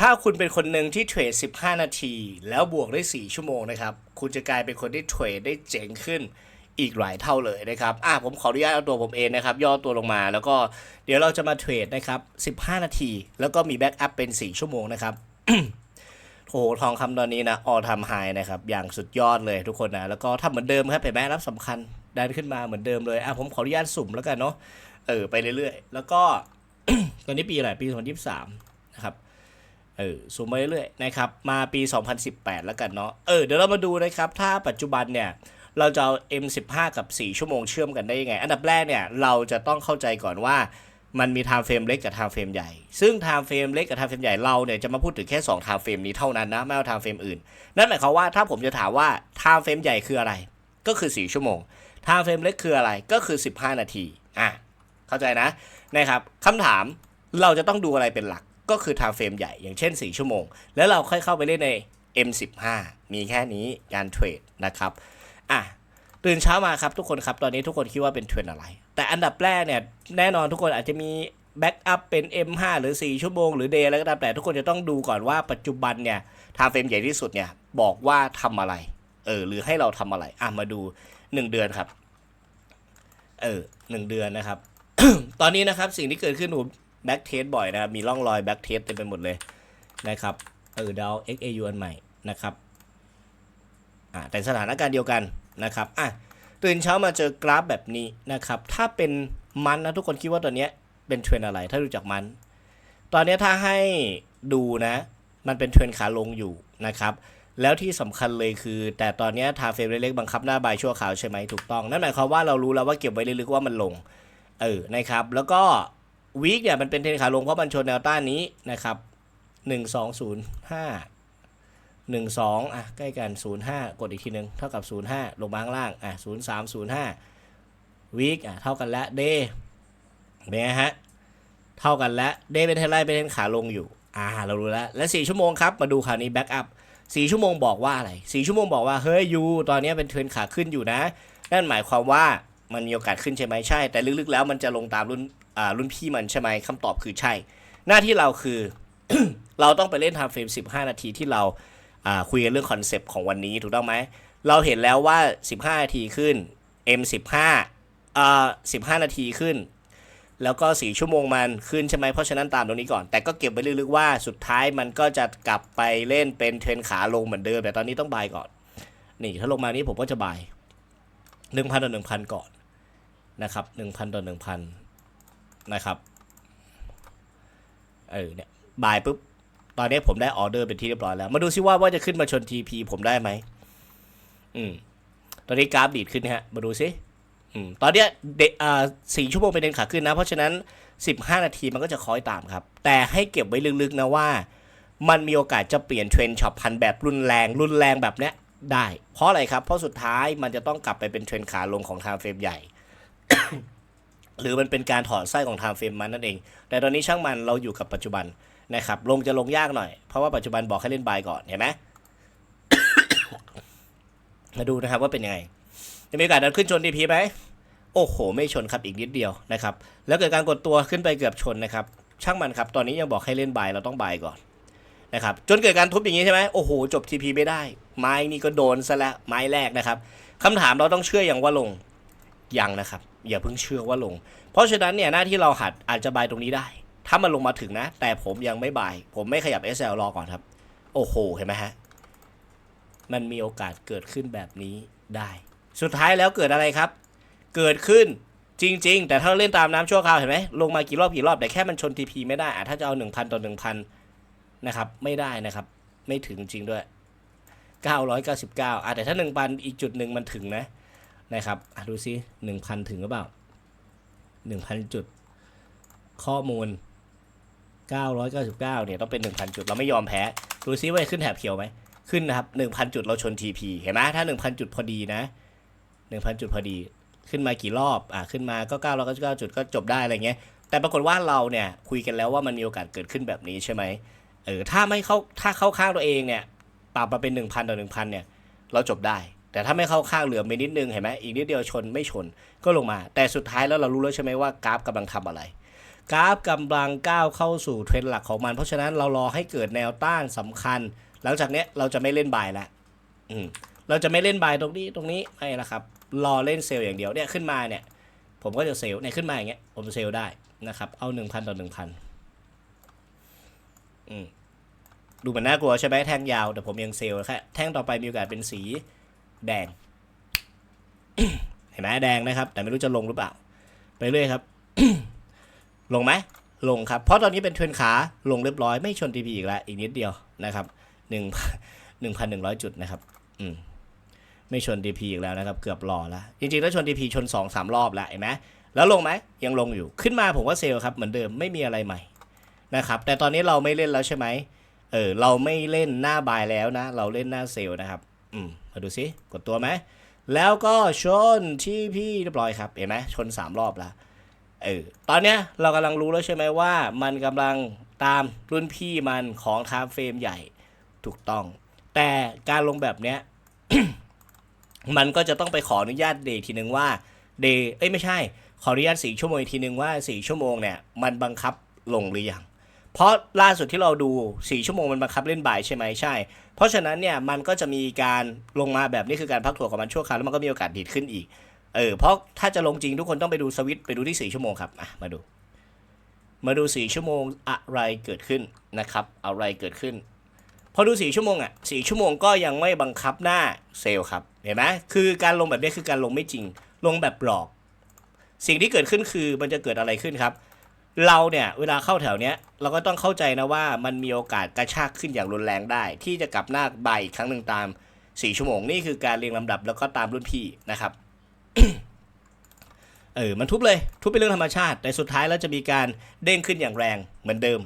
ถ้าคุณเป็นคนหนึ่งที่เทรด 15 นาที แล้วบวกได้ 4 ชั่วโมงนะครับ คุณจะกลายเป็นคนที่เทรดได้เจ๋งขึ้นอีกหลายเท่าเลยนะครับ อะผมขออนุญาตเอาตัวผมเองนะครับ ย่อตัวลงมาแล้วก็เดี๋ยวเราจะมาเทรดนะครับ 15 นาที แล้วก็มีแบ็กอัพเป็น 4 ชั่วโมงนะครับ โอ้โห ทองคำตอนนี้นะออทำไฮนะครับ อย่างสุดยอดเลยทุกคนนะ แล้วก็ทำเหมือนเดิมครับเห็นไหมรับสำคัญ ดันขึ้นมาเหมือนเดิมเลย อะผมขออนุญาตสุ่มแล้วกันเนาะ เออ ไปเรื่อยๆ แล้วก็ ตอนนี้ปีอะไร ปี 2023นะครับ เออซูมไปเรื่อยๆนะครับ มาปี 2018 แล้วกันเนาะเออเดี๋ยวเรามาดูนะครับ ถ้าปัจจุบันเนี่ย เราจะเอา M15 กับ 4 ชั่วโมงเชื่อมกันได้ยังไง อันดับแรกเนี่ย เราจะต้องเข้าใจก่อนว่ามันมี time frame เล็กกับ time frame ใหญ่ ซึ่ง time frame เล็กกับ time frame ใหญ่เราเนี่ยจะมาพูดถึงแค่2 time frame นี้เท่านั้นนะ ไม่เอา time frame อื่น นั่นหมายความว่าถ้าผมจะถามว่า time frame ใหญ่คืออะไร ก็คือ 4 ชั่วโมง time frame เล็กคืออะไรก็คือ 15 นาทีอะเข้าใจนะนะครับคำถามเราจะต้องดูอะไรเป็นหลัก ก็คือ time frame ใหญ่อย่างเช่น 4 ชั่วโมง แล้วเราค่อยเข้าไปเล่นใน M15 มีแค่นี้การเทรดนะครับอะตื่นเช้ามาครับทุกคนครับตอนนี้ทุกคนคิดว่าเป็นเทรนด์อะไร แต่อันดับแรกเนี่ยแน่นอนทุกคนอาจจะมีแบ็กอัพเป็น M5 หรือ 4 ชั่วโมงหรือเดย์อะไรก็ตามแต่ทุกคนจะต้องดูก่อนว่าปัจจุบันเนี่ยไทม์เฟรมใหญ่ที่สุดเนี่ยบอกว่าทำอะไร เออ หรือให้เราทำอะไร อะ มาดู 1 เดือนครับ เออหนึ่งเดือนนะครับ ตอนนี้นะครับสิ่งที่เกิดขึ้นผม แบ็กเทสบ่อยนะครับ มีร่องรอยแบ็กเทสเต็มไปหมดเลยนะครับ เออดาว XAU อันใหม่นะครับ อ่า แต่สถานการณ์เดียวกันนะครับ อะ ตื่นเช้ามาเจอกราฟแบบนี้นะครับ ถ้าเป็นมันนะทุกคนคิดว่าตัวเนี้ยเป็นเทรนอะไร ถ้ารู้จักมัน ตอนเนี้ยถ้าให้ดูนะ มันเป็นเทรนขาลงอยู่นะครับแล้วที่สำคัญเลยคือ แต่ตอนเนี้ทาเฟรมเล็กๆบังคับหน้าบายชั่วคราวใช่ไหมถูกต้อง นั่นหมายความว่าเรารู้แล้วว่าเก็บไว้ลึกๆว่ามันลง เออนะครับ แล้วก็ วีคเนี่ยมันเป็นเทรนขาลงเพราะมันชนแนวต้านนี้นะครับหนึ่งสองศูนย์ห้าหนึ่งสองอะใกล้กันศูนย์ห้ากดอีกทีหนึ่งเท่ากับศูนย์ห้าลงมาข้างล่างอะศูนย์สามศูนย์ห้าวีคอะเท่ากันแล้วเดย์เป็นไงฮะเท่ากันแล้วเดย์เป็นเทรนไลน์เป็นเทรนขาลงอยู่อ่าเรารู้แล้วและสี่ชั่วโมงครับมาดูคราวนี้แบ็กอัพสี่ชั่วโมงบอกว่าอะไรสี่ชั่วโมงบอกว่าเฮ้ยยูตอนนี้เป็นเทรนขาขึ้นอยู่นะนั่นหมายความว่ามันมีโอกาสขึ้นใช่ไหมใช่ แต่ลึกๆแล้วมันจะลงตามรุ่น รุ่นพี่มันใช่ไหมคำตอบคือใช่ หน้าที่เราคือ เราต้องไปเล่นทม์เฟรม 15 นาทีที่เราคุยกันเรื่องคอนเซปต์ของวันนี้ถูกต้องไหม เราเห็นแล้วว่า 15 นาทีขึ้น M15 อ่า15 นาทีขึ้น แล้วก็4ชั่วโมงมันขึ้นใช่ไหมเพราะฉะนั้นตามตรงนี้ก่อน แต่ก็เก็บไว้ลึกๆว่าสุดท้ายมันก็จะกลับไปเล่นเป็นเทรนขาลงเหมือนเดิม แต่ตอนนี้ต้องบายก่อน นี่ถ้าลงมานี้ผมก็จะบายหนึ่งพันต่อหนึ่งพันก่อนนะครับหนึ่งพันต่อห นะครับเออเนี่ยบายปุ๊บตอนนี้ผมได้ออเดอร์เป็นที่เรียบร้อยแล้ว มาดูซิว่าว่าจะขึ้นมาชน TP ผมได้ไหมอืม ตอนนี้กราฟดีดขึ้นนะฮะ มาดูซิอืม ตอนเนี้ยเดอ่าสี่ชั่วโมงเป็นเดนขาขึ้นนะ เพราะฉะนั้น 15 นาทีมันก็จะคอยตามครับ แต่ให้เก็บไว้ลึกๆนะว่า มันมีโอกาสจะเปลี่ยนเทรนช็อปพันแบบรุนแรงรุนแรงแบบเนี้ยได้ เพราะอะไรครับ เพราะสุดท้ายมันจะต้องกลับไปเป็นเทรนขาลงของทม์เฟรมใหญ่ หรือมันเป็นการถอดไส้ของไทม์เฟรมมันนั่นเอง แต่ตอนนี้ช่างมันเราอยู่กับปัจจุบันนะครับลงจะลงยากหน่อย เพราะว่าปัจจุบันบอกให้เล่นบายก่อนเห็นไหมมาดูนะครับว่าเป็นยังไงจะมีโอกาสดันขึ้นชนทีพีไหมโอ้โห ไม่ชนครับอีกนิดเดียวนะครับ แล้วเกิดการกดตัวขึ้นไปเกือบชนนะครับ ช่างมันครับ ตอนนี้ยังบอกให้เล่นบายเราต้องบายก่อนนะครับ จนเกิดการทุบอย่างนี้ใช่ไหมโอ้โห จบทีพีไม่ได้ ไม้นี่ก็โดนซะแล้วไม้แรกนะครับคำถามเราต้องเชื่ออย่างว่าลงยังนะครับ อย่าเพิ่งเชื่อว่าลง เพราะฉะนั้นเนี่ยหน้าที่เราหัดอาจจะบายตรงนี้ได้ ถ้ามันลงมาถึงนะ แต่ผมยังไม่บาย ผมไม่ขยับ SL รอก่อนครับ โอ้โห เห็นไหมฮะ มันมีโอกาสเกิดขึ้นแบบนี้ได้ สุดท้ายแล้วเกิดอะไรครับ เกิดขึ้นจริง ๆ แต่ถ้าเราเล่นตามน้ำชั่วคราวเห็นไหมลงมากี่รอบกี่รอบแต่แค่มันชนทีพีไม่ได้อะถ้าจะเอาหนึ่งพันต่อหนึ่งพันนะครับ ไม่ได้นะครับ ไม่ถึงจริงด้วยเก้าร้อยเก้าสิบเก้าอะแต่ถ้าหนึ่งพันอีกจุดหนึ่งมันถึงนะ นะครับดูซิหนึ่งพันถึงหรือเปล่าหนึ่งพันจุด ข้อมูลเก้าร้อยเก้าสิบเก้าเนี่ยต้องเป็นหนึ่งพันจุด เราไม่ยอมแพ้ ดูซิว่าขึ้นแถบเขียวไหม ขึ้นนะครับหนึ่งพันจุดเราชนทีพเห็นไหมถ้าหนึ่งพันจุดพอดีนะหนึ่งพันจุดพอดี ขึ้นมากี่รอบ อะ ขึ้นมาก็ 9 9 9 จุดก็จบได้อะไรเงี้ย แต่ปรากฏว่าเราเนี่ยคุยกันแล้วว่ามันมีโอกาสเกิดขึ้นแบบนี้ใช่ไหมเออ ถ้าไม่เข้า ถ้าเข้าข้างตัวเองเนี่ยปรับมาเป็น 1,000 ต่อ 1,000 เนี่ย เราจบได้ แต่ถ้าไม่เข้าข้างเหลือไปนิดนึงเห็นไหมอีกนิดเดียวชนไม่ชนก็ลงมา แต่สุดท้ายแล้วเรารู้แล้วใช่ไหมว่ากราฟกำลังทำอะไร กราฟกำลังก้าวเข้าสู่เทรนด์หลักของมัน เพราะฉะนั้นเรารอให้เกิดแนวต้านสำคัญ หลังจากนี้เราจะไม่เล่นบายแล้วอืมเราจะไม่เล่นบายตรงนี้ตรงนี้ไม่ละครับรอเล่นเซลล์อย่างเดียวเนี่ยขึ้นมาเนี่ย ผมก็จะเซลล์เนี่ยขึ้นมาอย่างเงี้ยผมเซลล์ได้นะครับเอาหนึ่งพันต่อหนึ่งพันอืมดูเหมือนน่ากลัวใช่ไหมแท่งยาวแต่ผมยังเซลล์แค่แท่งต่อไปมีโอกาสเป็นสี แดง เห็นไหมแดงนะครับ แต่ไม่รู้จะลงหรือเปล่า ไปเรื่อยครับ ลงไหมลงครับ เพราะตอนนี้เป็นเทรนขาลงเรียบร้อยไม่ชน TP อีกแล้ว อีกนิดเดียวนะครับหนึ่งหนึ่งพันหนึ่งร้อยจุดนะครับ อืมไม่ชน TP อีกแล้วนะครับ เกือบรอแล้ว จริงๆแล้วชน TP ชน2องสามรอบแล้วเห็นไหมแล้วลงไหมยังลงอยู่ขึ้นมาผมว่าเซลล์ครับเหมือนเดิมไม่มีอะไรใหม่นะครับ แต่ตอนนี้เราไม่เล่นแล้วใช่ไหมเออเราไม่เล่นหน้าบายแล้วนะ เราเล่นหน้าเซลล์นะครับ อืมมาดูซิกดตัวไหม แล้วก็ชนที่พี่เรียบร้อยครับ เห็นไหมชน 3 รอบแล้วเออตอนเนี้ยเรากำลังรู้แล้วใช่ไหมว่า มันกำลังตามรุ่นพี่มันของไทม์เฟรมใหญ่ถูกต้อง แต่การลงแบบเนี้ย มันก็จะต้องไปขออนุญาตเดย์ทีนึงว่าเดย์เอ้ยไม่ใช่ ขออนุญาตสี่ชั่วโมงอีกทีนึงว่าสี่ชั่วโมงเนี่ยมันบังคับลงหรือยังเพราะล่าสุดที่เราดูสี่ชั่วโมงมันบังคับเล่นบ่ายใช่ไหมใช่ เพราะฉะนั้นเนี่ยมันก็จะมีการลงมาแบบนี้คือการพักถั่วของมันชั่วคราวแล้วมันก็มีโอกาสดีดขึ้นอีก เออเพราะถ้าจะลงจริงทุกคนต้องไปดูสวิตไปดูที่ 4 ชั่วโมงครับอะมาดู มาดู 4 ชั่วโมงอะไรเกิดขึ้นนะครับอะไรเกิดขึ้น พอดู 4 ชั่วโมงอะ4ชั่วโมงก็ยังไม่บังคับหน้าเซลล์ครับเห็นไหมคือการลงแบบนี้คือการลงไม่จริง ลงแบบหลอก สิ่งที่เกิดขึ้นคือมันจะเกิดอะไรขึ้นครับ เราเนี่ยเวลาเข้าแถวเนี้ยเราก็ต้องเข้าใจนะว่ามันมีโอกาสกระชากขึ้นอย่างรุนแรงได้ ที่จะกลับหน้าใบายอีกครั้งหนึ่งตาม 4 ชั่วโมงนี่คือการเรียงลำดับแล้วก็ตามรุ่นพี่นะครับเออมันทุบเลยทุบเป็นเรื่องธรรมชาติ แต่สุดท้ายแล้วจะมีการเด้งขึ้นอย่างแรงเหมือนเดิม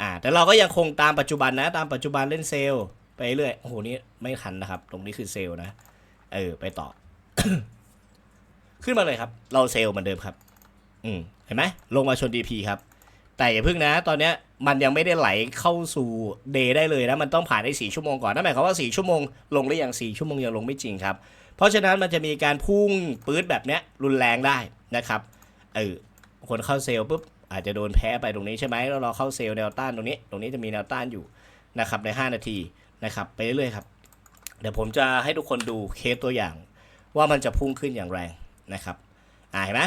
อ่าแต่เราก็ยังคงตามปัจจุบันนะ ตามปัจจุบันเล่นเซลล์ไปเรื่อยโอ้โหนี่ไม่ทันนะครับ ตรงนี้คือเซลล์นะ เออ ไปต่อ ขึ้นมาเลยครับ เราเซลล์เหมือนเดิมครับ อืมเห็นไหมลงมาชน DP ครับ แต่อย่าเพิ่งนะ ตอนเนี้ยมันยังไม่ได้ไหลเข้าสู่เดย์ได้เลยนะ มันต้องผ่านได้4ชั่วโมงก่อนนั่นหมายความว่า4ชั่วโมงลงหรือยัง4ชั่วโมงยังลงไม่จริงครับ เพราะฉะนั้นมันจะมีการพุ่งปื๊ดแบบเนี้ยรุนแรงได้นะครับเออคนเข้าเซลล์ปุ๊บอาจจะโดนแพ้ไปตรงนี้ใช่ไหมแล้วเราเข้าเซลล์แนวต้านตรงนี้ ตรงนี้จะมีแนวต้านอยู่นะครับใน 5 นาทีนะครับไปเรื่อยๆครับ เดี๋ยวผมจะให้ทุกคนดูเคสตัวอย่าง ว่ามันจะพุ่งขึ้นอย่างแรงนะครับอ่าเห็นไหม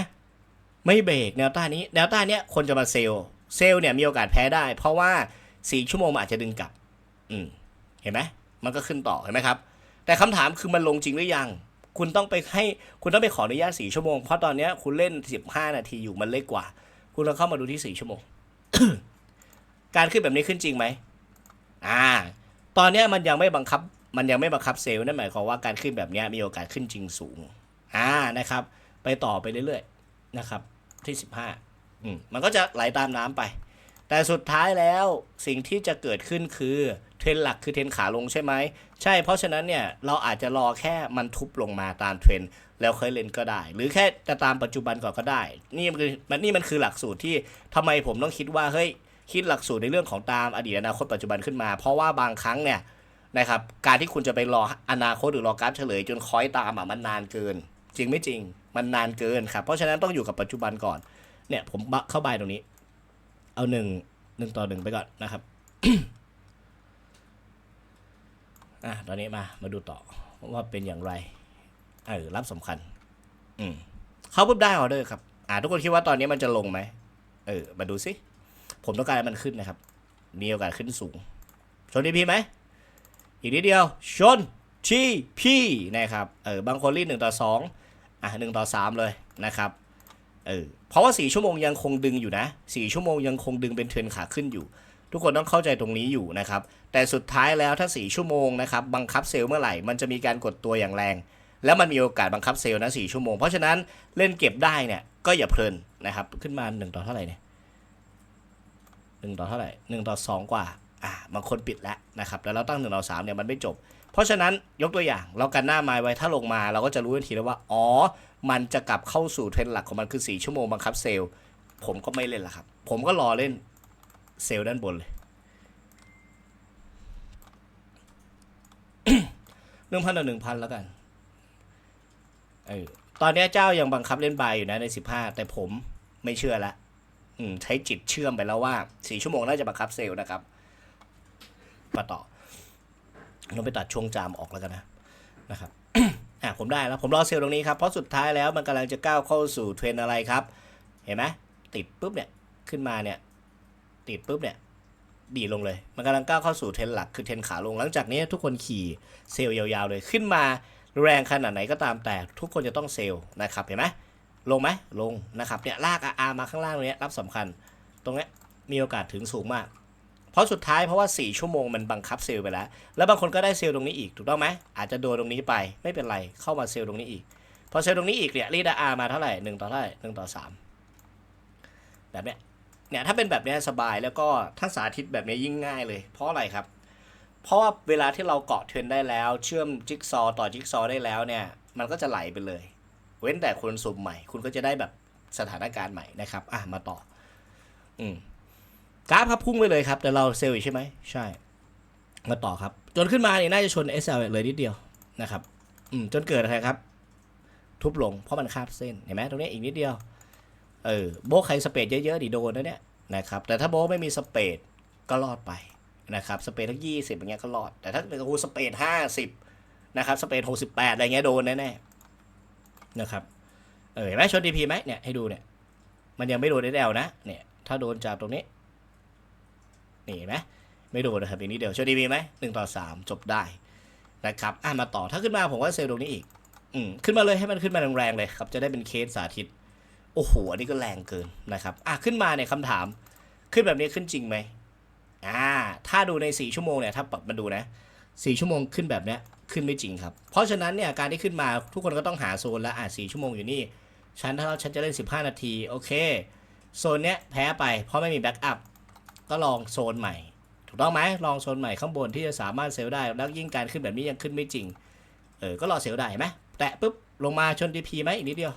ไม่เบรกแนวต้านนี้แนวต้านเนี้ยคนจะมาเซลล์เซลล์เนี่ยมีโอกาสแพ้ได้ เพราะว่า4ชั่วโมงมันอาจจะดึงกลับ อืมเห็นไหมมันก็ขึ้นต่อเห็นไหมครับ แต่คำถามคือมันลงจริงหรือยัง คุณต้องไปให้คุณต้องไปขออนุญาต4ชั่วโมงเพราะตอนเนี้ยคุณเล่น15นาทีอยู่มันเล็กกว่า คุณลองเข้ามาดูที่4ชั่วโมง การขึ้นแบบนี้ขึ้นจริงไหมอ่า ตอนเนี้ยมันยังไม่บังคับ มันยังไม่บังคับเซลล์นั่นหมายความว่าการขึ้นแบบนี้มีโอกาสขึ้นจริงสูง อ่านะครับ ไปต่อไปเรื่อยๆนะครับ ที่15อืมมันก็จะไหลตามน้ำไป แต่สุดท้ายแล้วสิ่งที่จะเกิดขึ้นคือเทรนหลักคือเทรนขาลงใช่ไหมใช่เพราะฉะนั้นเนี่ยเราอาจจะรอแค่มันทุบลงมาตามเทรนแล้วค่อยเล่นก็ได้ หรือแค่จะตามปัจจุบันก่อนก็ได้ นี่มันคือมันนี่มันคือหลักสูตรที่ทำไมผมต้องคิดว่าเฮ้ยคิดหลักสูตรในเรื่องของตามอดีตอนาคตปัจจุบันขึ้นมา เพราะว่าบางครั้งเนี่ยนะครับการที่คุณจะไปรออนาคตหรือรอกราฟเฉลยจนคอยตามอะมันนานเกิน จริงไม่จริง มันนานเกินครับ เพราะฉะนั้นต้องอยู่กับปัจจุบันก่อน เนี่ยผมเข้าบายตรงนี้ เอาหนึ่งหนึ่งต่อหนึ่งไปก่อนนะครับอะตอนนี้มามาดูต่อว่าเป็นอย่างไรเออรับสำคัญ อืมเข้าปุ๊บได้ออเดอร์ครับ อ่า ทุกคนคิดว่าตอนนี้มันจะลงไหมเออ มาดูสิผมต้องการให้มันขึ้นนะครับ มีโอกาสขึ้นสูง ชนดีพีไหม อีกนิดเดียว ชนชีพีนะครับ เออบางคนรีดหนึ่งต่อสอง อะหนึ่งต่อสามเลยนะครับเออเพราะว่าสี่ชั่วโมงยังคงดึงอยู่นะสี่ชั่วโมงยังคงดึงเป็นเทรนขาขึ้นอยู่ ทุกคนต้องเข้าใจตรงนี้อยู่นะครับ แต่สุดท้ายแล้วถ้า 4 ชั่วโมงนะครับบังคับเซลล์เมื่อไหร่มันจะมีการกดตัวอย่างแรง แล้วมันมีโอกาสบังคับเซลล์นะ4ชั่วโมง เพราะฉะนั้นเล่นเก็บได้เนี่ยก็อย่าเพลินนะครับขึ้นมา1ต่อเท่าไหร่เนี่ยหนึ่งต่อเท่าไหร่หนึ่งต่อสองกว่าอ่าบางคนปิดแล้วนะครับแล้วเราตั้ง1ต่อ3เนี่ยมันไม่จบ เพราะฉะนั้นยกตัวอย่างเรากันหน้าไม้ไว้ถ้าลงมาเราก็จะรู้ทันทีแล้วว่า อ๋อ มันจะกลับเข้าสู่เทรนหลักของมันคือ 4 ชั่วโมงบังคับเซลล์ ผมก็ไม่เล่นละครับ ผมก็รอเล่นเซลล์ด้านบนเลยหนึ่งพันต่อหนึ่งพันแล้วกันเออตอนนี้เจ้ายังบังคับเล่นบายอยู่นะในสิบห้าแต่ผมไม่เชื่อละอืมใช้จิตเชื่อมไปแล้วว่าสี่ชั่วโมงน่าจะบังคับเซลล์นะครับมาต่อ เราไปตัดช่วงจามออกแล้วกันนะนะครับอะผมได้แล้วผมรอเซลล์ตรงนี้ครับ เพราะสุดท้ายแล้วมันกำลังจะก้าวเข้าสู่เทรนอะไรครับ เห็นไหมติดปุ๊บเนี่ยขึ้นมาเนี่ยติดปุ๊บเนี่ยดีลงเลย มันกำลังก้าวเข้าสู่เทรนหลักคือเทรนขาลงหลังจากนี้ทุกคนขี่เซลล์ยาวๆเลยขึ้นมาแรงขนาดไหนก็ตามแต่ทุกคนจะต้องเซลล์นะครับเห็นไหมลงไหมลงนะครับเนี่ยลากอามาข้างล่างตรงนี้รับสำคัญ ตรงนี้มีโอกาสถึงสูงมาก เพราะสุดท้ายเพราะว่า 4 ชั่วโมงมันบังคับเซลล์ไปแล้ว แล้วบางคนก็ได้เซลล์ตรงนี้อีกถูกต้องไหมอาจจะโดนตรงนี้ไปไม่เป็นไรเข้ามาเซลล์ตรงนี้อีก พอเซลล์ตรงนี้อีกเนี่ยรีดอาร์มาเท่าไหร่หนึ่งต่อเท่าไหร่หนึ่งต่อสามแบบเนี้ยเนี่ยถ้าเป็นแบบเนี้ยสบายแล้วก็ทั้งสาธิตแบบเนี้ยยิ่งง่ายเลย เพราะอะไรครับ เพราะว่าเวลาที่เราเกาะเทรนได้แล้ว เชื่อมจิ๊กซอว์ต่อจิ๊กซอว์ได้แล้วเนี่ยมันก็จะไหลไปเลย เว้นแต่คนสุ่มใหม่ คุณก็จะได้แบบสถานการณ์ใหม่นะครับ อะมาต่อ อืม กราฟครับพุ่งไปเลยครับ แต่เราเซลล์ใช่ไหมใช่ มาต่อครับ จนขึ้นมาเนี่ยน่าจะชน SL เลยนิดเดียวนะครับอืมจนเกิดอะไรครับ ทุบลงเพราะมันคาบเส้นเห็นไหมตรงนี้อีกนิดเดียวเออโบะใครสเปดเยอะๆดิโดนนะเนี่ยนะครับแต่ถ้าโบไม่มีสเปดก็รอดไปนะครับสเปดทั้งยี่สิบอย่างเงี้ยก็รอด แต่ถ้าเป็นกูสเปดห้าสิบนะครับสเปดหกสิบแปดอะไรเงี้ยโดนแน่ๆนะครับเออเห็นไหมชนดีพีไหมเนี่ยให้ดูเนี่ยมันยังไม่โดนได้แลนะเนี่ยถ้าโดนจับตรงนี้ นี่เห็นไหมไม่โดนนะครับอีกนิดเดียวโชนดีพีไหมหนึ่งต่อสามจบได้นะครับอะมาต่อถ้าขึ้นมาผมว่าเซลล์ตรงนี้อีกอืมขึ้นมาเลยให้มันขึ้นมาแรงๆเลยครับจะได้เป็นเคสสาธิตโอ้โหอันนี้ก็แรงเกินนะครับอะขึ้นมาเนี่ยคำถาม ขึ้นแบบนี้ขึ้นจริงไหมอ่าถ้าดูใน 4 ชั่วโมงเนี่ยถ้าปรับมาดูนะ4ชั่วโมงขึ้นแบบเนี้ยขึ้นไม่จริงครับ เพราะฉะนั้นเนี่ยการที่ขึ้นมาทุกคนก็ต้องหาโซนแล้วอะ4ชั่วโมงอยู่นี่ฉันถ้าฉันจะเล่น 15 นาทีโอเคโซนเนี้ยแพ้ไปเพราะไม่มีแบ็กอัพ ก็ลองโซนใหม่ ถูกต้องไหมลองโซนใหม่ข้างบนที่จะสามารถเซลได้ แล้วยิ่งการขึ้นแบบนี้ยังขึ้นไม่จริง เออ ก็รอเซลได้ไหมแตะปุ๊บลงมาชน DP ไหมอีกนิดเดียว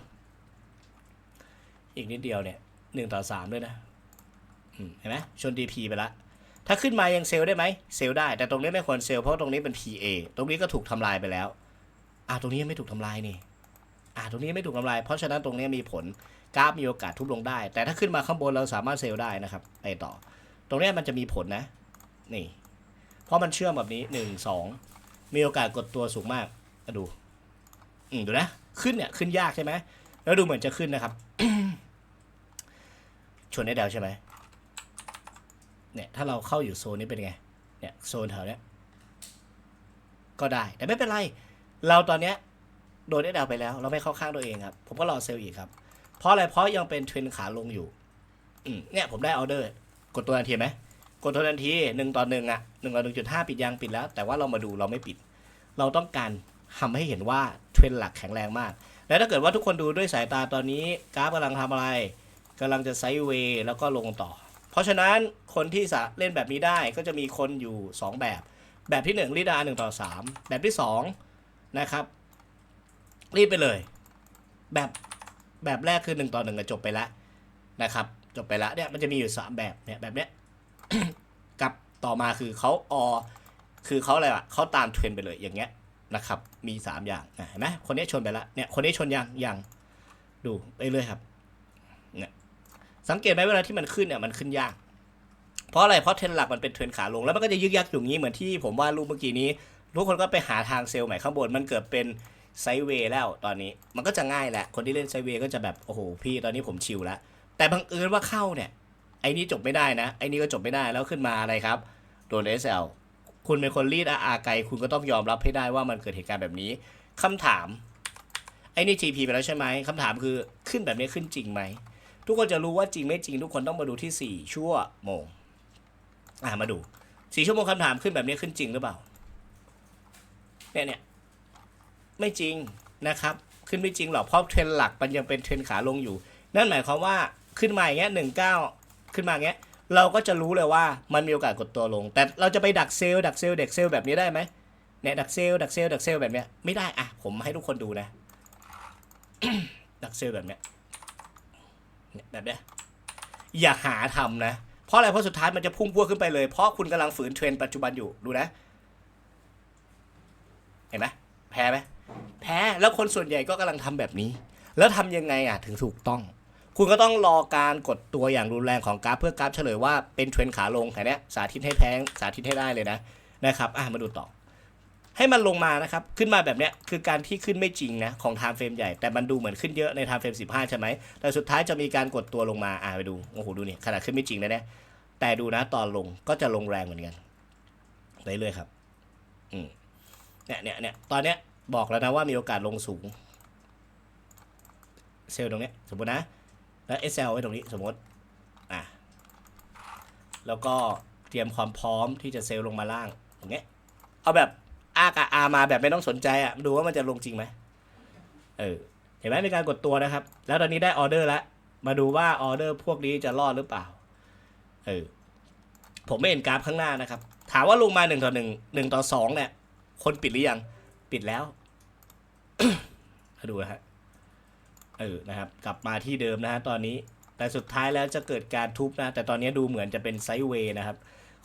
อีกนิดเดียวเนี่ยหนึ่งต่อสามด้วยนะเห็นไหมชน DP ไปละถ้าขึ้นมายังเซลได้ไหมเซลได้ แต่ตรงนี้ไม่ควรเซลเพราะตรงนี้เป็น PA ตรงนี้ก็ถูกทำลายไปแล้วอ่าตรงนี้ไม่ถูกทำลายนี่อ่าตรงนี้ไม่ถูกทำลาย เพราะฉะนั้นตรงนี้มีผลกราฟมีโอกาสทุบลงได้ แต่ถ้าขึ้นมาข้างบนเราสามารถเซลได้นะครับไปต่อ ตรงนี้มันจะมีผลนะ นี่ เพราะมันเชื่อมแบบนี้หนึ่งสองมีโอกาสกดตัวสูงมากมาดู อืมดูนะ ขึ้นเนี่ยขึ้นยากใช่ไหมแล้วดูเหมือนจะขึ้นนะครับ ชนได้แล้วใช่ไหมเนี่ยถ้าเราเข้าอยู่โซนนี้เป็นไง เนี่ยโซนแถวเนี้ยก็ได้ แต่ไม่เป็นไร เราตอนเนี้ยโดนได้ดาวไปแล้ว เราไม่เข้าข้างตัวเองครับ ผมก็รอเซลล์อีกครับ เพราะอะไร เพราะยังเป็นเทรนขาลงอยู่ อืมเนี่ยผมได้ออเดอร์ กดตัวทันทีไหมกดตัวทันทีหนึ่งต่อหนึ่งอะหนึ่งต่อหนึ่งจุดห้าปิดยังปิดแล้ว แต่ว่าเรามาดูเราไม่ปิด เราต้องการทำให้เห็นว่าเทรนหลักแข็งแรงมาก แล้วถ้าเกิดว่าทุกคนดูด้วยสายตาตอนนี้กราฟกำลังทำอะไรกำลังจะไซด์เวย์แล้วก็ลงต่อ เพราะฉะนั้นคนที่จะเล่นแบบนี้ได้ก็จะมีคนอยู่ 2 แบบ แบบที่1รีดา1ต่อ 3 แบบที่ 2 นะครับ รีดไปเลย แบบแบบแรกคือ 1 ต่อ 1 ก็จบไปแล้วนะครับ จบไปแล้วเนี่ยมันจะมีอยู่ 3 แบบเนี่ยแบบเนี้ยกับต่อมาคือเขาออคือเขาอะไรอะเขาตามเทรนไปเลยอย่างเงี้ยนะครับ มี 3 อย่างนะเห็นไหมคนนี้ชนไปแล้วเนี่ยคนนี้ชนยังยังดูไปเรื่อยครับเนี่ยสังเกตไหมเวลาที่มันขึ้นเนี่ยมันขึ้นยากเพราะอะไรเพราะเทรนหลักมันเป็นเทรนขาลงแล้วมันก็จะยึกยักอยู่างนี้เหมือนที่ผมว่ารูปเมื่อกี้นี้ทุกคนก็ไปหาทางเซลล์ใหม่ข้างบนมันเกิดเป็นไซเวย์แล้วตอนนี้มันก็จะง่ายแหละ คนที่เล่นไซเวย์ก็จะแบบ โอ้โห พี่ตอนนี้ผมชิลแล้ว แต่บังเอิญว่าเข้าเนี่ย ไอ้นี่จบไม่ได้นะ ไอ้นี่ก็จบไม่ได้แล้วขึ้นมาอะไรครับ โดน SL คุณเป็นคนรีดอาอาไกล คุณก็ต้องยอมรับให้ได้ว่ามันเกิดเหตุการณ์แบบนี้คำถาม ไอ้นี่ GP ไปแล้วใช่ไหมคำถามคือขึ้นแบบนี้ขึ้นจริงไหม ทุกคนจะรู้ว่าจริงไม่จริง ทุกคนต้องมาดูที่ 4 ชั่วโมง อ่ามาดู4ชั่วโมงคำถามขึ้นแบบนี้ขึ้นจริงหรือเปล่า เนี่ยเนี่ยไม่จริงนะครับ ขึ้นไม่จริงหรอกเพราะเทรนหลักมันยังเป็นเทรนขาลงอยู่ นั่นหมายความว่า ขึ้นมาอย่างเงี้ยหนึ่งเก้าขึ้นมาอย่างเงี้ยเราก็จะรู้เลยว่ามันมีโอกาสกดตัวลง แต่เราจะไปดักเซลล์ดักเซลล์ดักเซลล์แบบนี้ได้ไหมเนี่ยดักเซลล์ดักเซลล์ดักเซลล์แบบเนี้ยไม่ได้อะผมให้ทุกคนดูนะ ดักเซลล์แบบเนี้ยเนี่ยแบบเนี้ยอย่าหาทำนะ เพราะอะไรเพราะสุดท้ายมันจะพุ่งพวดขึ้นไปเลย เพราะคุณกำลังฝืนเทรนปัจจุบันอยู่ดูนะ เห็นไหมแพ้ไหมแพ้แล้วคนส่วนใหญ่ก็กำลังทำแบบนี้ แล้วทำยังไงอะถึงถูกต้อง คุณก็ต้องรอการกดตัวอย่างรุนแรงของกราฟเพื่อกราฟเฉลยว่าเป็นเทรนขาลงแค่นี้ยสาธิตให้แพงสาธิตให้ได้เลยนะนะครับอะมาดูต่อ ให้มันลงมานะครับ ขึ้นมาแบบเนี้ยคือการที่ขึ้นไม่จริงนะของ time frame ใหญ่แต่มันดูเหมือนขึ้นเยอะใน time frame 15 ใช่ไหมแต่สุดท้ายจะมีการกดตัวลงมาอ่าไปดูโอ้โหดูนี่ขนาดขึ้นไม่จริงนะเนี่ยแต่ดูนะตอนลงก็จะลงแรงเหมือนกันเรื่อยๆครับอืมเนี่ยเนี่ยเนี่ยตอนเนี้ยบอกแล้วนะว่ามีโอกาสลงสูง เซลล์ตรงเนี้ยสมมตินะ แล้ว SL ไว้ตรงนี้สมมติอะแล้วก็เตรียมความพร้อมที่จะเซลลงมาล่างตรงเนี้ยเอาแบบอากบอามาแบบไม่ต้องสนใจอะดูว่ามันจะลงจริงไหมเออเห็นไหมมีการกดตัวนะครับ แล้วตอนนี้ได้ออเดอร์แล้วมาดูว่าออเดอร์พวกนี้จะรอดหรือเปล่าเออผมไม่เห็นกราฟข้างหน้านะครับ ถามว่าลงมาหนึ่งต่อหนึ่งหนึ่งต่อสองเนี่ย คนปิดหรือยัง ปิดแล้ว มาดูนะฮะ เออนะครับ กลับมาที่เดิมนะฮะตอนนี้ แต่สุดท้ายแล้วจะเกิดการทุบนะ แต่ตอนนี้ดูเหมือนจะเป็นไซด์เวย์นะครับ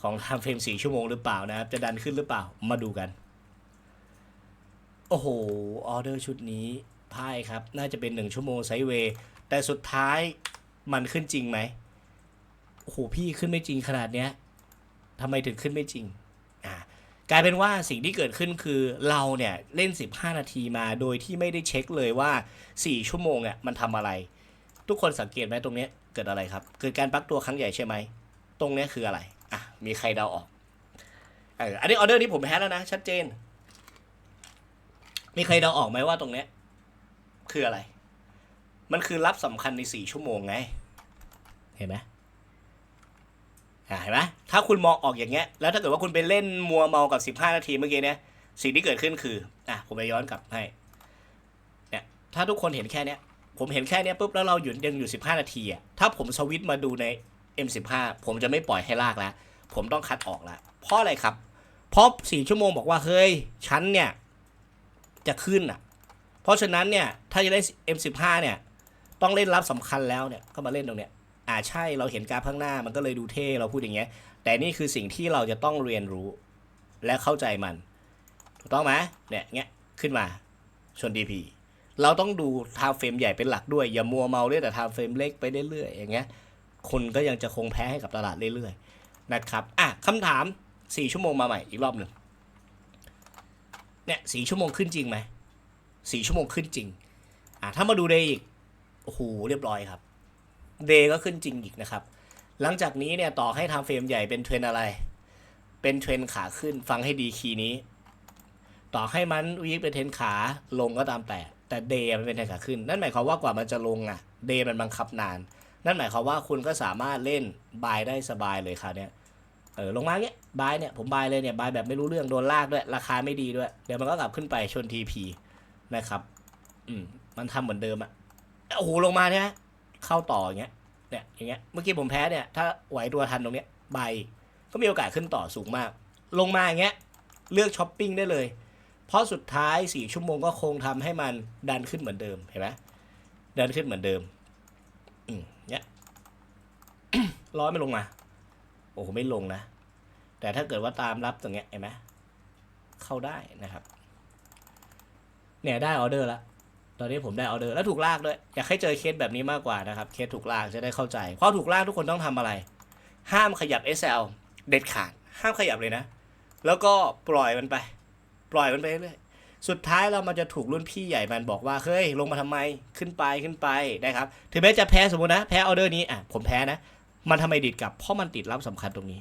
ของทำเฟรมสี่ชั่วโมงหรือเปล่านะครับ จะดันขึ้นหรือเปล่ามาดูกัน โอ้โห ออเดอร์ชุดนี้พ่ายครับ น่าจะเป็นหนึ่งชั่วโมงไซด์เวย์แต่สุดท้ายมันขึ้นจริงไหมโอ้โหพี่ขึ้นไม่จริงขนาดเนี้ยทำไมถึงขึ้นไม่จริง กลายเป็นว่าสิ่งที่เกิดขึ้นคือเราเนี่ยเล่น 15 นาทีมาโดยที่ไม่ได้เช็คเลยว่า 4 ชั่วโมงเนี่ยมันทำอะไร ทุกคนสังเกตไหมตรงนี้เกิดอะไรครับเกิดการปักตัวครั้งใหญ่ใช่ไหมตรงนี้คืออะไรอะมีใครเดาออกเอออันนี้ออเดอร์นี้ผมแพ้แล้วนะชัดเจน มีใครเดาออกไหมว่าตรงนี้คืออะไร มันคือรับสำคัญใน 4 ชั่วโมงไง เห็นไหม เห็นไหมถ้าคุณมองออกอย่างเงี้ย แล้วถ้าเกิดว่าคุณไปเล่นมัวเมากับ 15 นาทีเมื่อกี้เนี่ย สิ่งที่เกิดขึ้นคือ อะ ผมไปย้อนกลับให้ เนี่ย ถ้าทุกคนเห็นแค่เนี้ย ผมเห็นแค่เนี้ยปุ๊บ แล้วเราหยุดยังอยู่ 15 นาทีอะ ถ้าผมสวิตช์มาดูใน M15 ผมจะไม่ปล่อยให้ลากแล้ว ผมต้องคัดออกแล้ว เพราะอะไรครับ เพราะ 4 ชั่วโมงบอกว่า เฮ้ย ฉันเนี่ย จะขึ้นอะ เพราะฉะนั้นเนี่ย ถ้าจะได้ M15 เนี่ย ต้องเล่นรับสำคัญแล้วเนี่ย ก็มาเล่นตรงเนี้ย อ่าใช่เราเห็นกราฟข้างหน้ามันก็เลยดูเท่เราพูดอย่างเงี้ย แต่นี่คือสิ่งที่เราจะต้องเรียนรู้ และเข้าใจมันถูกต้องไหมเนี่ยเงี้ยขึ้นมาชน DP เราต้องดูไทม์เฟรมใหญ่เป็นหลักด้วย อย่ามัวเมาเล่นแต่ไทม์เฟรมเล็กไปเรื่อยๆอย่างเงี้ยคนก็ยังจะคงแพ้ให้กับตลาดเรื่อยๆนะครับอะคำถาม 4 ชั่วโมงมาใหม่อีกรอบหนึ่งเนี่ยสี่ชั่วโมงขึ้นจริงไหมสี่ชั่วโมงขึ้นจริงอะถ้ามาดูได้อีกโอ้โหเรียบร้อยครับ เดย์ก็ขึ้นจริงอีกนะครับ หลังจากนี้เนี่ยต่อให้ทำเฟรมใหญ่เป็นเทรนอะไร เป็นเทรนขาขึ้นฟังให้ดีคีย์นี้ ต่อให้มันวีคเป็นเทรนขาลงก็ตามแต่ แต่เดย์มันเป็นเทรนขาขึ้น นั่นหมายความว่ากว่ามันจะลงอะเดย์มันบังคับนาน นั่นหมายความว่าคุณก็สามารถเล่นบายได้สบายเลยคราวเนี้ยเออลงมาเนี้ยบายเนี่ยผมบายเลยเนี่ยบายแบบไม่รู้เรื่องโดนลากด้วย ราคาไม่ดีด้วย เดี๋ยวมันก็กลับขึ้นไปชนทีพีนะครับ อืมมันทำเหมือนเดิมอะโอ้โหลงมาเนี่ย เข้าต่ออย่างเงี้ยเนี่ยอย่างเงี้ยเมื่อกี้ผมแพ้เนี่ยถ้าไหวตัวทันตรงเนี้ยใบก็มีโอกาสขึ้นต่อสูงมาก ลงมาอย่างเงี้ยเลือกช้อปปิ้งได้เลย เพราะสุดท้ายสี่ชั่วโมงก็คงทำให้มันดันขึ้นเหมือนเดิมเห็นไหมดันขึ้นเหมือนเดิมอืมเนี้ยร้อยไม่ลงมา โอ้โหไม่ลงนะ แต่ถ้าเกิดว่าตามรับตรงเนี้ยเห็นไหมเข้าได้นะครับ เนี่ยได้ออเดอร์แล้ว ตอนนี้ผมได้ออเดอร์แล้วถูกลากด้วย อยากให้เจอเคสแบบนี้มากกว่านะครับ เคสถูกลากจะได้เข้าใจ เพราะถูกลากทุกคนต้องทำอะไร ห้ามขยับ SL เด็ดขาด ห้ามขยับเลยนะ แล้วก็ปล่อยมันไป ปล่อยมันไปเรื่อยสุดท้ายเรามันจะถูกรุ่นพี่ใหญ่มันบอกว่า เฮ้ย ลงมาทำไม ขึ้นไป ขึ้นไป นะครับ ถึงแม้จะแพ้สมมตินะ แพ้ออเดอร์นี้ อะ ผมแพ้นะ มันทำไมดิดกลับ เพราะมันติดรับสำคัญตรงนี้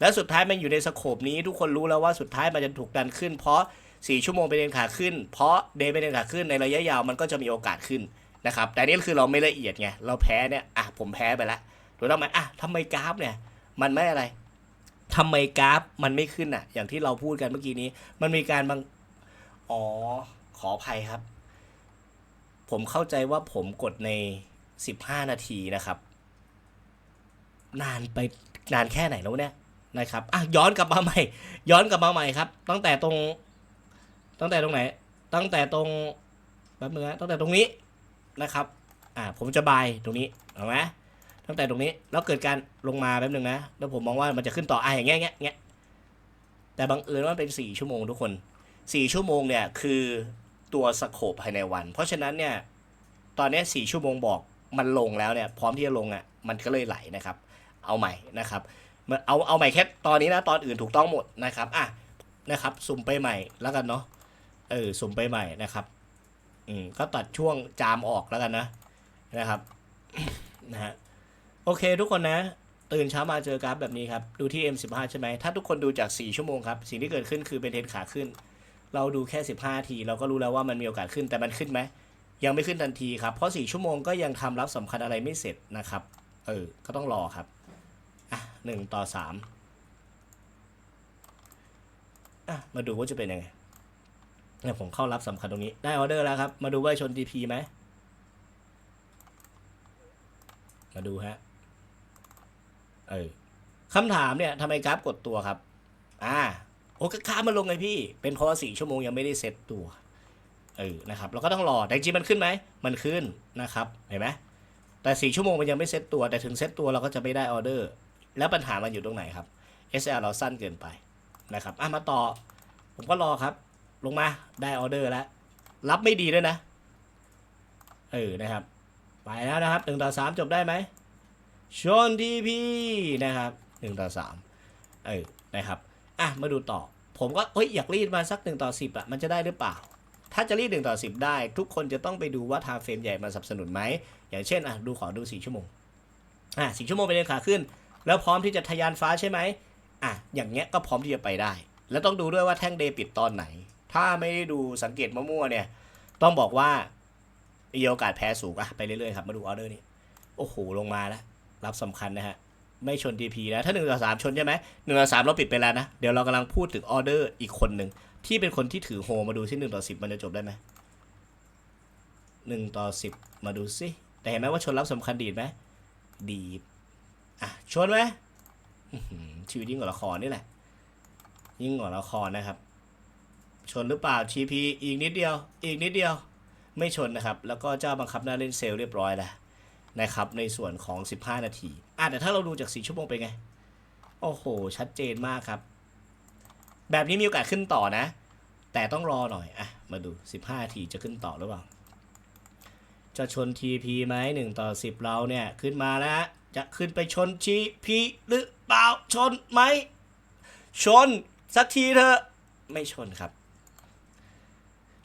แล้วสุดท้ายมันอยู่ในสโคปนี้ ทุกคนรู้แล้วว่าสุดท้ายมันจะถูกดันขึ้น เพราะ 4 ชั่วโมงเป็นเดนขาขึ้น เพราะเดย์เป็นเดินขาขึ้นในระยะยาวมันก็จะมีโอกาสขึ้นนะครับแต่นี่คือเราไม่ละเอียดไงเราแพ้เนี่ยอะผมแพ้ไปแล้วถูกต้องไหมอะทำไมกราฟเนี่ยมันไม่อะไรทำไมกราฟมันไม่ขึ้นอะ อย่างที่เราพูดกันเมื่อกี้นี้ มันมีการบางอ๋อขออภัยครับ ผมเข้าใจว่าผมกดใน 15 นาทีนะครับ นานไปนานแค่ไหนแล้วเนี่ยนะครับอะย้อนกลับมาใหม่ ย้อนกลับมาใหม่ครับ ตั้งแต่ตรง ตั้งแต่ตรงไหน ตั้งแต่ตรงแป๊บนึงนะตั้งแต่ตรงนี้นะครับ อ่า ผมจะบายตรงนี้เห็นไหมตั้งแต่ตรงนี้ แล้วเกิดการลงมาแป๊บนึงนะ แล้วผมมองว่ามันจะขึ้นต่ออะอย่างเงี้ยเงี้ยเงี้ย แต่บังเอิญว่ามันเป็นสี่ชั่วโมงทุกคนสี่ชั่วโมงเนี่ยคือตัวสโคปภายในวัน เพราะฉะนั้นเนี่ย ตอนนี้ยสี่ชั่วโมงบอกมันลงแล้วเนี่ย พร้อมที่จะลงอะ มันก็เลยไหลนะครับ เอาใหม่นะครับมันเอาเอาใหม่แค่ตอนนี้นะ ตอนอื่นถูกต้องหมดนะครับ อะ นะครับ สุ่มไปใหม่แล้วกันเนาะ เออสุ่มไปใหม่นะครับ อืมก็ตัดช่วงจามออกแล้วกันนะนะครับนะฮะโอเคทุกคนนะ ตื่นเช้ามาเจอกราฟแบบนี้ครับ ดูที่ M15 ใช่ไหมถ้าทุกคนดูจาก 4 ชั่วโมงครับ สิ่งที่เกิดขึ้นคือเป็นเทรนขาขึ้น เราดูแค่ 15 ที เราก็รู้แล้วว่ามันมีโอกาสขึ้นแต่มันขึ้นไหมยังไม่ขึ้นทันทีครับ เพราะ 4 ชั่วโมงก็ยังทำรับสำคัญอะไรไม่เสร็จนะครับ เออ ก็ต้องรอครับ อะหนึ่งต่อสามอะ มาดูว่าจะเป็นยังไง เนี่ยผมเข้ารับสำคัญตรงนี้ ได้ออเดอร์แล้วครับ มาดูว่าชน TP ไหม มาดูฮะ เออคำถามเนี่ยทำไมกราฟกดตัวครับ อ่า โอ้ก็ค้ามาลงไงพี่ เป็นเพราะสี่ชั่วโมงยังไม่ได้เซ็ตตัว เออ นะครับ เราก็ต้องรอ แต่จริงมันขึ้นไหม มันขึ้นนะครับ เห็นไหม แต่สี่ชั่วโมงมันยังไม่เซ็ตตัว แต่ถึงเซ็ตตัวเราก็จะไม่ได้ออเดอร์ แล้วปัญหามันอยู่ตรงไหนครับ SL เราสั้นเกินไปนะครับ อะ มาต่อ ผมก็รอครับ ลงมาได้ออเดอร์แล้ว รับไม่ดีด้วยนะ เออนะครับ ไปแล้วนะครับหนึ่งต่อสามจบได้ไหมชนทีพีนะครับหนึ่งต่อสามเออนะครับอะมาดูต่อ ผมก็เฮ้ยอยากรีดมาสักหนึ่งต่อสิบอะมันจะได้หรือเปล่า ถ้าจะรีดหนึ่งต่อสิบได้ ทุกคนจะต้องไปดูว่าทางเฟรมใหญ่มาสนับสนุนไหม อย่างเช่นอะดูขอดูสี่ชั่วโมงอะสี่ชั่วโมงเป็นขาขึ้น แล้วพร้อมที่จะทะยานฟ้าใช่ไหมอะอย่างเงี้ยก็พร้อมที่จะไปได้ แล้วต้องดูด้วยว่าแท่งเดย์ปิดตอนไหน ถ้าไม่ได้ดูสังเกตมั่วๆเนี่ย ต้องบอกว่ามีโอกาสแพ้สูงอะไปเรื่อยๆครับ มาดูออเดอร์นี้ โอ้โห ลงมาแล้ว รับสำคัญนะฮะ ไม่ชน TP นะ ถ้า1ต่อ3ชนใช่ไหม1ต่อ3เราปิดไปแล้วนะ เดี๋ยวเรากำลังพูดถึงออเดอร์อีกคนหนึ่ง ที่เป็นคนที่ถือโฮมาดูซิ1ต่อ10มันจะจบได้ไหม1ต่อ10มาดูซิ แต่เห็นไหมว่าชนรับสำคัญดีดไหมดีอะชนไหมชีวิตยิ่งกว่าละครนี่แหละ ยิ่งกว่าละครนะครับ ชนหรือเปล่า TP อีกนิดเดียว อีกนิดเดียว ไม่ชนนะครับ แล้วก็เจ้าบังคับหน้าเล่นเซลล์เรียบร้อยแล้วนะครับในส่วนของ 15 นาทีอะแต่ถ้าเราดูจาก 4 ชั่วโมงเป็นไง โอ้โห ชัดเจนมากครับ แบบนี้มีโอกาสขึ้นต่อนะ แต่ต้องรอหน่อยอะมาดู 15 นาทีจะขึ้นต่อหรือเปล่า จะชน TP ไหม1ต่อ 10 เราเนี่ย ขึ้นมาแล้วจะขึ้นไปชน TP หรือเปล่าชนไหม ชนสักทีเถอะ ไม่ชนครับ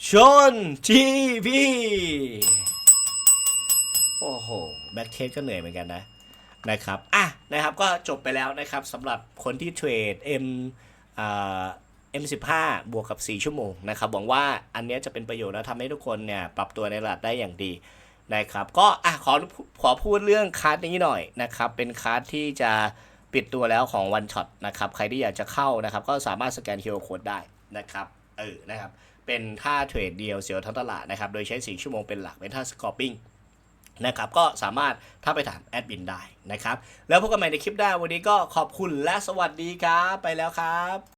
ชน TP โอ้โห แบ็กเทสก็เหนื่อยเหมือนกันนะนะครับอะนะครับก็จบไปแล้วนะครับสำหรับคนที่เทรด M อ่า M15 บวกกับ 4 ชั่วโมงนะครับหวังว่าอันนี้จะเป็นประโยชน์และทำให้ทุกคนเนี่ยปรับตัวในตลาดได้อย่างดีนะครับก็อะขอขอพูดเรื่องคาร์ดนี้หน่อยนะครับเป็นคาร์ดที่จะปิดตัวแล้วของ One Shot นะครับใครที่อยากจะเข้านะครับก็สามารถสแกน QR Code ได้นะครับเออนะครับ เป็นท่าเทรดเดียวเสียวทั้งตลาดนะครับ โดยใช้ 4 ชั่วโมงเป็นหลักเป็นท่าสกอร์ปิ้งนะครับ ก็สามารถถ้าไปถามแอดมินได้นะครับ แล้วพบกันใหม่ในคลิปหน้าวันนี้ก็ขอบคุณและสวัสดีครับ ไปแล้วครับ